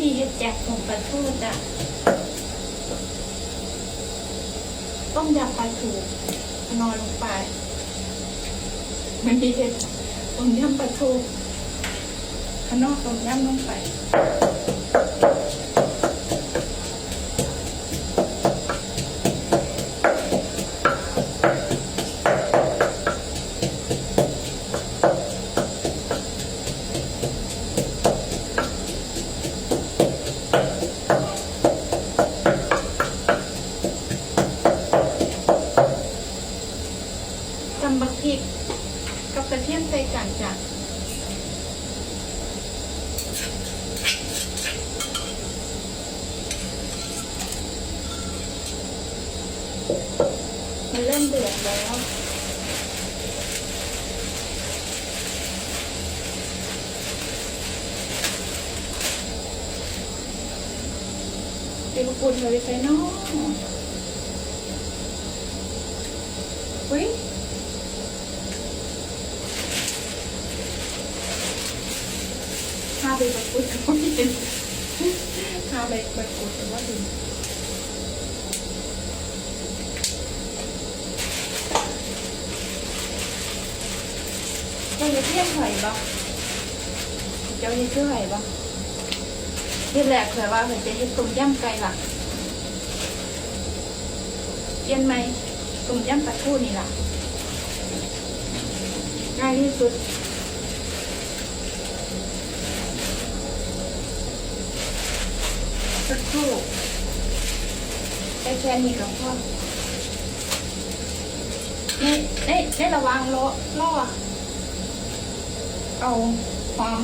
ดีเห็ดแจกของปลาทูจ้ะต้มยำปลาทูนอนลงไป มันมีเห็ดต้มยำปลาทูข้างนอกต้มยำลงไปำบักพริกกับกระเทียมใส่กันจ้ะมันเริ่มเดือดแล้วเดี๋ยวปุ่นเลยไปเนาะเฮ้ย ข้าไปประกุดก็ไม่เป็นข้าไปประกุดแต่ว่าดีเจ้าจะเที่ยงหอยบ่เจ้าจะเที่ยงหอยบ่ที่แรกเคยว่าเหมือนจะเฮ็ดต้มยำไก่หลักเปลี่ยนไหมต้มยำปลาทูนี่ล่ะง่ายที่สุด สักครู่ได้แค่นี้กับพ่อนี่นี่นี่ระวังล้อล่อเอาหอม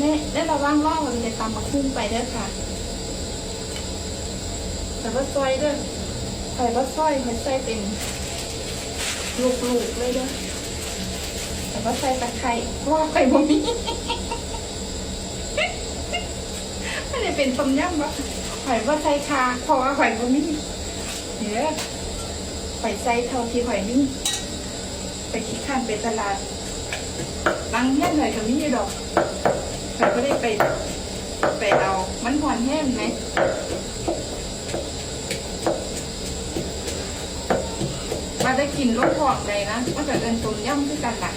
นี่นี่ระวังล่อมันจะตำมาคุ้งไปเด้อค่ะแต่ว่าซอยเด้อใส่ว่าซอยมันใส่เป็นลูกๆเลยเด้อ แต่ว่าใส่ตะไคร้ว่าไข่บ่มีไม่ได้เป็นต้มยำวะไข่ว่าใส่คาเพราะว่าไข่บ่มีเดี๋ยวไข่ใส่เท่าที่ไข่มีไปคิดข้านไปตลาดลังแห้งหน่อยก็มีอยู่ดอกไข่ก็ได้ไปไปเอา มันหอนแห้งไหมมาได้กินรสหอกเลยนะมันก็เดินต้มยำคือกันล่ะ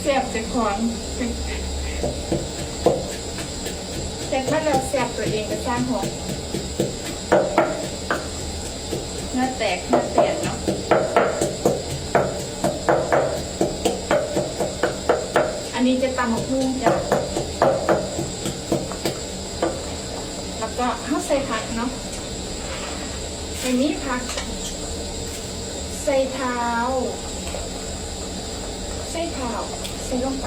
แซ่บจะคอนแต่ถ้าเราแซ่บตัวเองก็สร้างหัวหน้าแตกหน้าเปลี่ยนเนาะอันนี้จะตำหมกหุ้งจ้ะแล้วก็ข้าวใส่ผักเนาะในนี้ผัก ใส่เท้า ใส่เท้าใส่ลงไป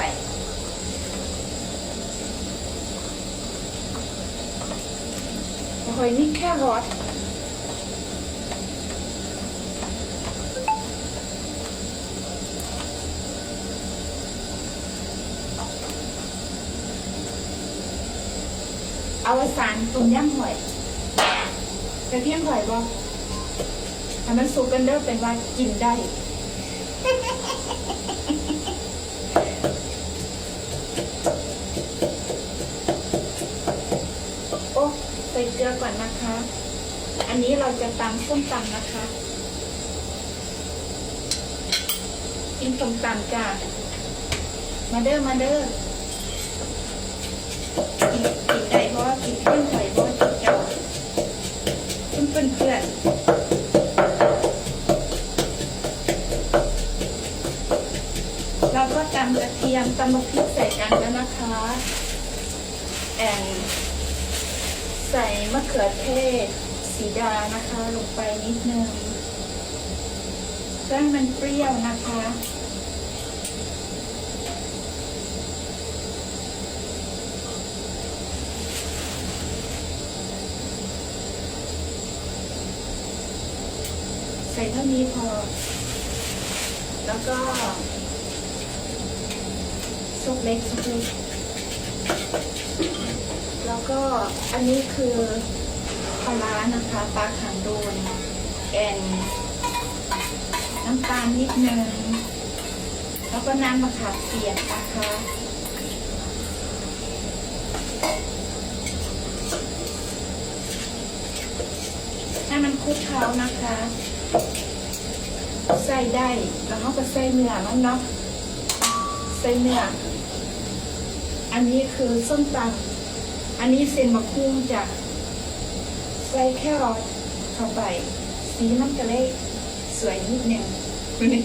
หอยนี่แค่รอทเอาสารตุ่มย่างหอยกระเทียมหอยบ่อั นนั้นสุกกันเด้อเป็นว่ากินได้โอ้ใส่เกลือก่อนนะคะ อันนี้เราจะตำส้มตำนะคะ กินส้มตำจ้ามาเด้อมาเด้อกินกินได้เพราะว่ากินเพื่อนไข่เพราะว่ากินเจ้าเพื่อนเพื่อนเพื่อนเรา ก็ตำกระเทียมตำมะพริกใส่กันแล้วนะคะ แอนใส่มะเขือเทศ สีดานะคะ ลงไปนิดนึงเพื่อให้มันเปรี้ยวนะคะ ใส่เท่านี้พอ แล้วก็ ซุปเล็กซุปเล็กแล้วก็อันนี้คือปลาร้านะคะปลาขังโดนแอนน้ำตาลนิดนึงแล้วก็น้ำมะขามเปียกนะคะให้มันคลุกเคล้านะคะใส่ได้แล้วเขาก็ใส่เนื้อมันเนาะใส่เนื้อ อันนี้คือส้มตำอันนี้เส้นมะคุงจะใส่แครอทเข้าไป สีมันก็เลยสวยนิดนึงดูนี่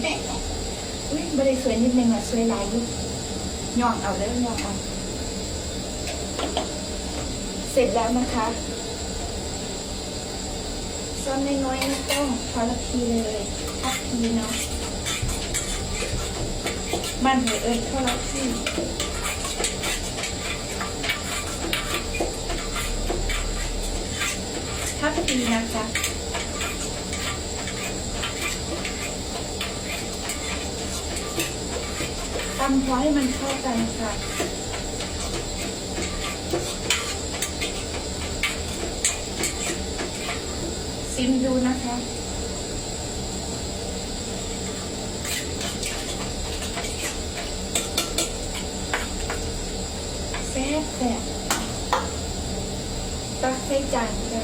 อุ้ยไม่ได้สวยนิดนึงอะสวยหลายลูกย่องเอาเด้อย่องเอาเสร็จแล้วนะคะซ้อนน้อยๆไม่ต้องพอละทีเลยทักทีเนาะมันเหยเอิญเท่าละ ทีทักทีนะคะตำพอให้มันเข้ากันค่ะซิมดูนะคะแซ่บแซ่บตักใส่จานจ้ะ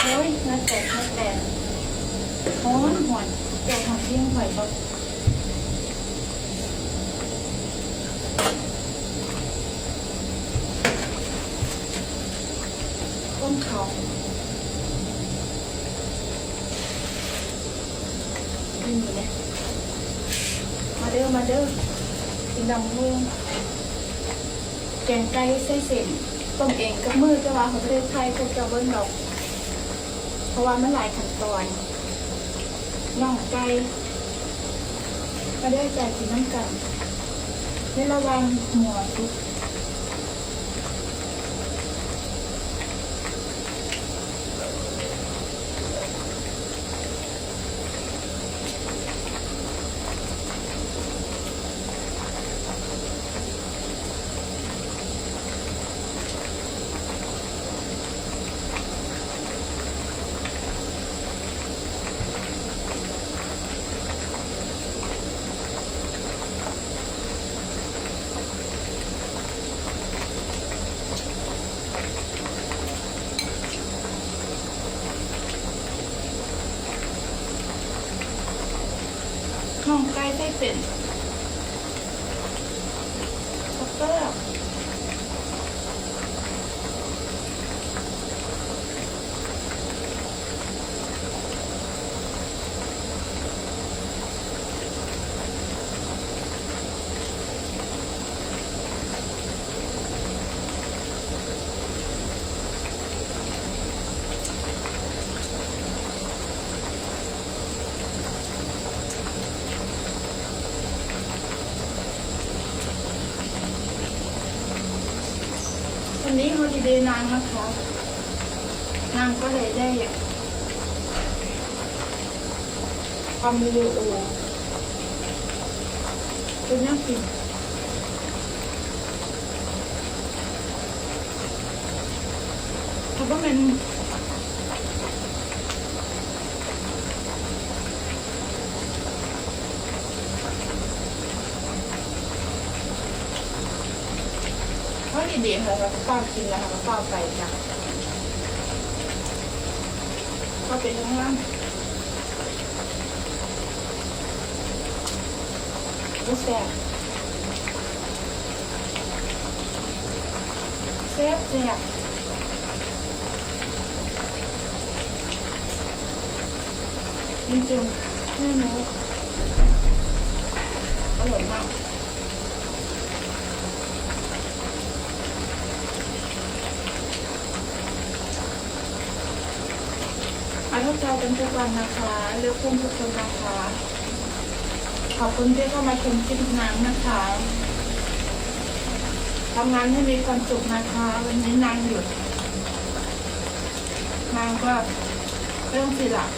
โอ้ยน่าแตกน่าแตกหอนหอนแกงหอนเที่ยงไหวปะ ต้มเขานี่นะมาเด้อมาเด้อกินดำเมือแกงไก่ใส่เส้นต้มเองกับมือจะว่าของประเทศไทยเขาจะเบิ้ลดอก เพราะว่ามันหลายขั้นตอนน่องไก่มาได้ใจกินน้ำกันในระวังหัวทุก น่องไก่ใส่เป็นแล้วก็ วันนี้ฮอลิเดย์นางมาขอนางก็เลยได้ความวิดีโอเป็นน่ากินเพราะว่ามัน ฮอลิเดย์ค่ะเราก็กินแล้วค่ะก็ไปจ้ะก็เป็นทั้งล่างรู้แซ่บแซ่บแซ่บจริงๆแม่หนูอร่อยมาก มากันทุกวันนะคะเลือกคุ้มทุกคนนะคะ ขอบคุณที่เข้ามาชมคลิปน้ำนะคะทำงานให้มีความสุขนะคะ วันนี้นางหยุดนางก็เรื่องสิหลัก